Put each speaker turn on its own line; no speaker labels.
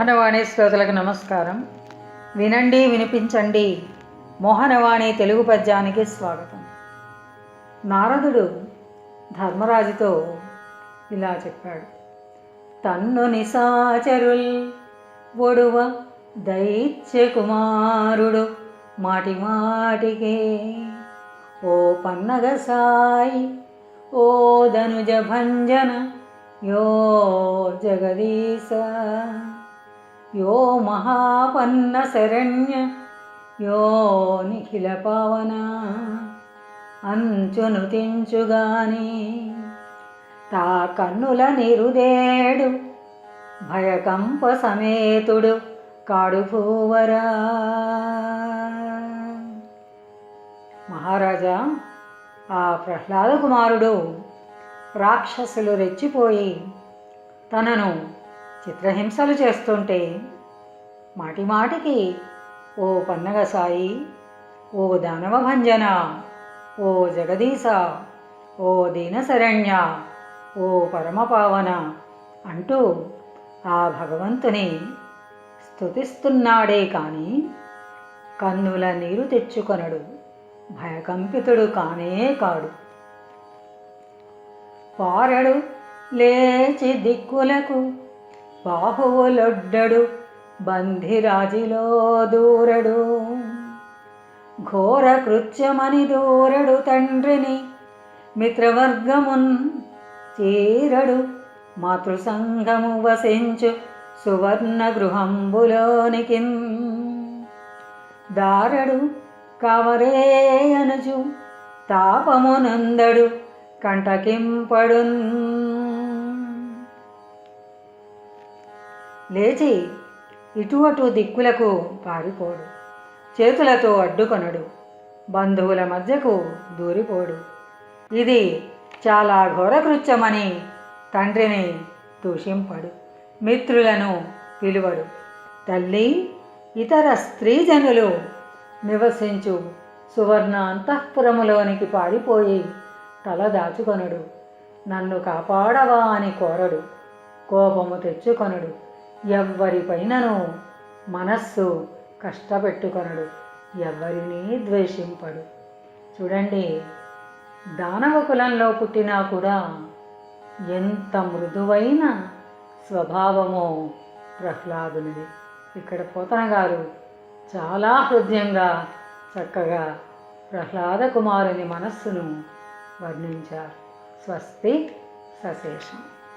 మోహనవాణి శ్రోతలకు నమస్కారం. వినండి వినిపించండి. మోహనవాణి తెలుగు పద్యానికి స్వాగతం. నారదుడు ధర్మరాజుతో ఇలా చెప్పాడు. తన్ను నిశాచరుల్ ఒడువ దైత్య కుమారుడు మాటి మాటికే ఓ పన్నగ సాయి ఓ ధనుజ భంజన యో జగదీశ. యో మహాపన్న శరణ్య యో నిఖిల పవన అంచును తా కన్నుల నిరుదేడు భయకంప సమేతుడు కాడుభూవరా మహారాజా ఆ ప్రహ్లాద కుమారుడు రాక్షసులు రెచ్చిపోయి తనను చిత్రహింసలు చేస్తుంటే మాటి మాటికి ఓ పన్నగ సాయి ఓ దానవ భంజన ఓ జగదీశ ఓ దీనశరణ్య ఓ పరమపావన అంటూ ఆ భగవంతుని స్తుతిస్తున్నాడే కానీ కన్నుల నీరు తెచ్చుకొనడు భయకంపితుడు కానే కాడు. పారడు లేచి దిక్కులకు బాహువులొడ్డడు బంధిరాజిలో దూరడు. ఘోర కృత్యమని దూరడు తండ్రిని మిత్రవర్గమున్ చీరడు. మాతృసంగము వసించు సువర్ణ గృహంబులోనికి దారడు కవరే అనుచు తాపమునందడు కంటకింపడున్. లేచి ఇటు అటు దిక్కులకు పారిపోడు. చేతులతో అడ్డుకొనడు. బంధువుల మధ్యకు దూరిపోడు. ఇది చాలా ఘోరకృత్యమని తండ్రిని దూషింపడు. మిత్రులను పిలువడు. తల్లి ఇతర స్త్రీజనులు నివసించు సువర్ణ అంతఃపురములోనికి పారిపోయి తల దాచుకొనడు. నన్ను కాపాడవా అని కోరడు. కోపము తెచ్చుకొనడు. ఎవ్వరిపైనను మనస్సు కష్టపెట్టుకొనడు ఎవ్వరినీ ద్వేషింపడు. చూడండి దానవ కులంలో పుట్టినా కూడా ఎంత మృదువైన స్వభావమో ప్రహ్లాదునిది. ఇక్కడ పోతన గారు చాలా హృదయంగా చక్కగా ప్రహ్లాద కుమారుని మనస్సును వర్ణించారు. స్వస్తి సశేషం.